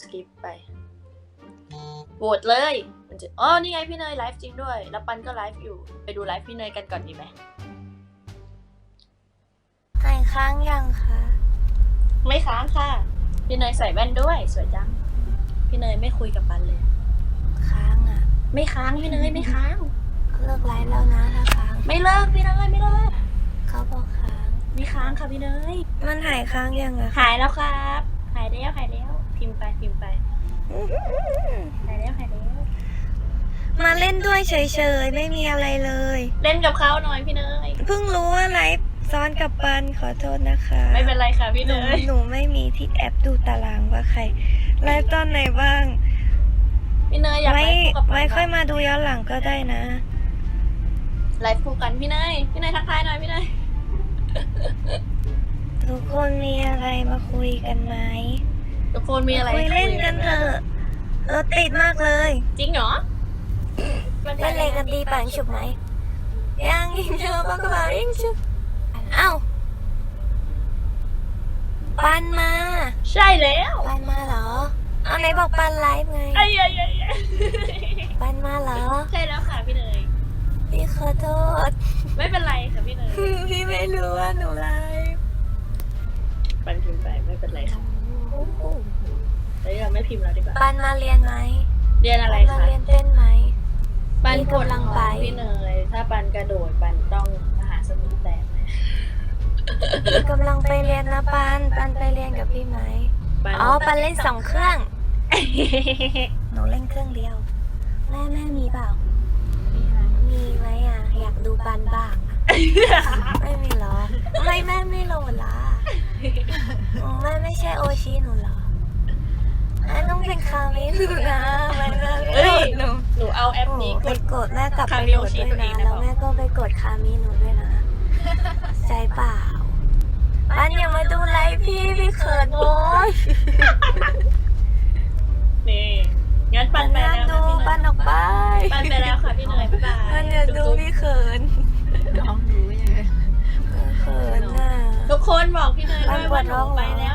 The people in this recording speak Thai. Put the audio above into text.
สกิปไปโหวตเลย มันจะอ๋อนี่ไงพี่เนยไลฟ์จริงด้วย แล้วปันก็ไลฟ์อยู่ ไปดูไลฟ์พี่เนยกันก่อนดีไหมหายค้างยังคะไม่ค้างค่ะ พี่เนยใส่แว่นด้วย สวยจัง พี่เนยไม่คุยกับปันเลย ค้างอะ ไม่ค้างพี่เนยไม่ค้าง เลิกไลฟ์แล้วนะถ้าค้าง ไม่เลิกพี่เนยไม่เลิกเขาบอกค้าง ไม่ค้างค่ะพี่เนยมันหายค้างยังอะหายแล้วครับ หายแล้วหายแล้ว พิมพ์ไปพิมพ์ไปหายแล้วหายแล้วมาเล่นด้วยเฉยๆ ไม่มีอะไรเลย เล่นกับเขาหน่อยพี่เนยเพิ่งรู้ว่าไลฟ์ซ้อนกับปันขอโทษนะคะไม่เป็นไรค่ะพี่หเนนูยหนูไม่มีที่แอปดูตารางว่าใครไลฟ์ตอนไหนบ้าง พี่เนยอยากไว้ไลฟ์คู่กับปันไว้ค่อยปะมาดูย้อนหลังก็ได้นะ ไลฟ์คู่กันพี่เนยพี่เนยทักทายหน่อยพี่เนยทุกคนมีอะไรมาคุยกันไหม ทุกคนมีอะไรคุยเล่นกันเถอะรถติดมากเลยจริงเหรอเล่นอะไรกันดีปังฉุบไหมยังยิงเธอปากกระเป๋ายิงฉุบเอ้าปันมา ใช่แล้วปันมาเหรอเอาไหนบอกปันไลฟ์ไงไอ้ไอ้ไอ้ไอ้ปันมาเหรอใช่แล้วค่ะพี่เนยพี่ขอโทษ ไม่เป็นไรค่ะพี่เนยพี่ไม่รู้ว่าหนูไลฟ์ พิมพ์แล้วดีกว่าปันมาเรียนไหมเรียนอะไรปันมาคะเรียนเต้นไหม ปันมีกดกำลังไป พี่เนยถ้าปันกระโดดปันต้องมหาสมุทรแตกไหมกำลังไปเรียนนะปันปันไปเรียนกับพี่ไหมปันอ๋อปันเล่นสองเครื่องหนูเล่นเครื่องเดียวแม่แม่มีเปล่า มีไหมอะ อยากดูปันบ้างอะไม่มีเหรอทำไมแม่ไม่โหลดล่ะอ๋อแม่ไม่ใช่โอชิหนูเหรอแม่ต้องเป็นคามิหนูนะแม่แม่ไม่เอ้โหลยดหนูหนูเอาแอปนี้โอ้กไปดกดแม่กลับไปคามิโหลโอดชิด้วยตัวเองนะนะแล้วบอกแม่ก็ไปกดคามิหนูด้วยนะใจเปล่าปันอย่ามาดูไลฟ์พี่พี่เขินโว้ยนี่งั้นปัปันนไปน่าแล้วดูนะพี่เนปัยนออกไปปันไปแล้วค่ะพี่เนยบ๊ายบายปันอย่าดูจุ๊บพี่เขินน้องรู้ยังไงเขินน่ะๆทุกคนบอกพี่เนยปัด้นวยปวว่าดหท้นูองเหรอไปแล้ว